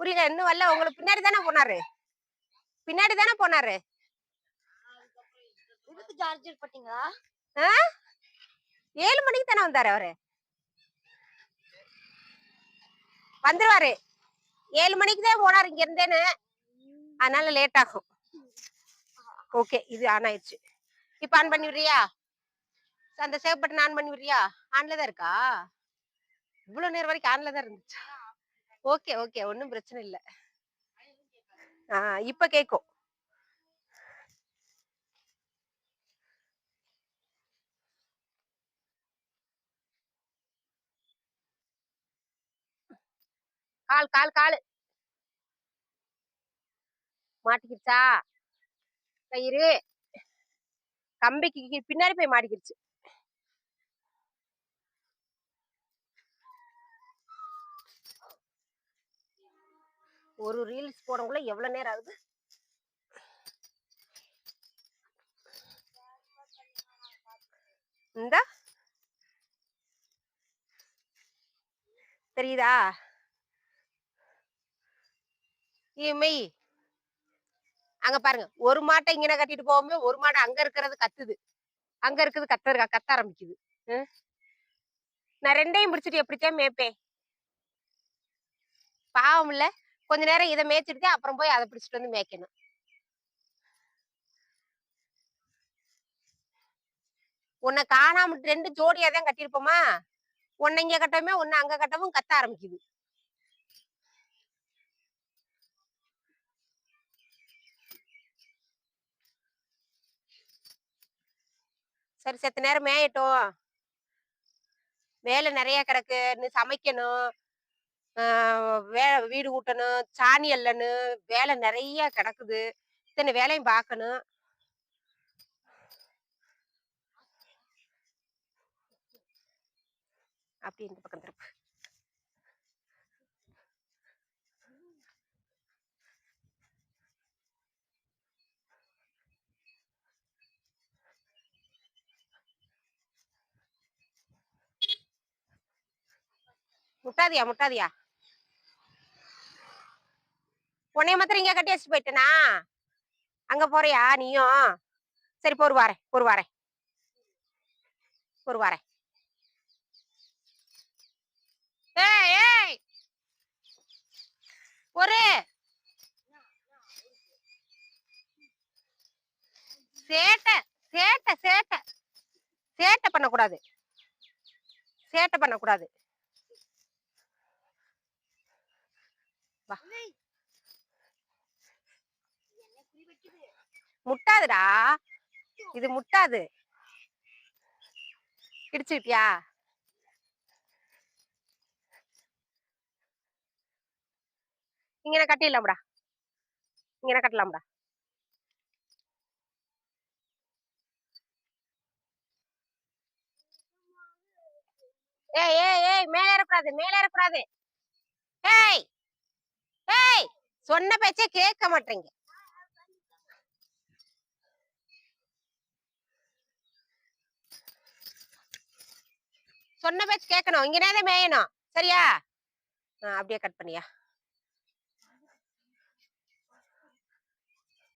புரியல இன்னும் வரல. உங்களுக்கு பின்னாடி தானே போனாரு? பின்னாடி தானே போனாரு? இதுக்கு சார்ஜர் போட்டீங்களா ஆ? ஏழு மணிக்கு தானே வந்தாரு அவரு? வந்துருவாரு. ஏழு மணிக்கு தான் போனாரு இங்க இருந்தேன்னு. அதனால லேட் ஆகும். ஓகே. இது ஆன் ஆயிடுச்சு. இப்ப ஆன் பண்ணி விடுறியா? அந்த சேவ் பட்டன் ஆன் பண்ணி விடுறியா? ஆன்ல தான் இருக்கா? இவ்வளவு நேரம் வரைக்கும் ஆன்ல தான் இருந்துச்சா? Okay okay. ஒன்றும் பிரச்சனை இல்லை. ஆ இப்ப கேக்கும். கால் கால் கால். மாட்டிக்கிடுச்சா கயிறு கம்பிக்கு பின்னாடி போய் மாட்டிக்கிடுச்சு ஒரு ரீல்ஸ் போடக்குள்ள எவ்வளவு நேரம் ஆகுது? இந்த. தெரியுதா? மெய். அங்க பாருங்க. ஒரு மாட்டை இங்கே கட்டிட்டு போவோமே ஒரு மாடை அங்க இருக்கிறது கத்துது. அங்க இருக்குது கத்த கத்த ஆரம்பிக்குது. நான் ரெண்டையும் முடிச்சுட்டு எப்படித்தான் மேய்ப்பேன்? பாவம் இல்ல கொஞ்ச நேரம் இதை மேய்ச்சிட்டு அப்புறம் போய் அதை பிடிச்சிட்டு வந்து மேய்க்கணும். உன்னை காணாம ரெண்டு ஜோடியா தான் கட்டியிருப்போமா? உன்னை இங்க கட்டவுமே உன்னை அங்க கட்டவும் கத்த ஆரம்பிக்குது. சரி செத்த நேரம் மேயட்டும். வேலை நிறைய கிடக்கு இன்னும் சமைக்கணும். வே வீடு கூட்டணும் சாணி அள்ளணும் வேலை நிறைய கிடக்குது. இத்தனை வேலையும் பார்க்கணும். அப்படி இந்த பக்கம் திருப்பு. முட்டாதியா முட்டாதியா? உன்னைய மாத்திரம் இங்க கட்டி வச்சுட்டு போயிட்டனா? அங்க போறியா நீயும்? சரி பொறு வாரேன் பொறு வாரேன். பொறு வாரேன். ஏய் ஏய்! ஒரு சேட்டை சேட்டை சேட்டை. சேட்டை பண்ணக்கூடாது. சேட்டை பண்ணக்கூடாது. வா. முட்டாதுடா. இது முட்டாது. இடிச்சுட்டியா இங்கே கட்டிடலாம்டா. இங்கே கட்டலாம்டா. ஏய் ஏய் ஏய் மேல ஏறக்கூடாது மேல ஏறக்கூடாது. ஏய் ஏய் சொன்ன பேச்சே கேட்க மாட்டீங்க. சொன்ன பேச்சு கேட்கணும் இங்கனே தான் மேயணும்? சரியா? அப்படியே கட் பண்ணியா?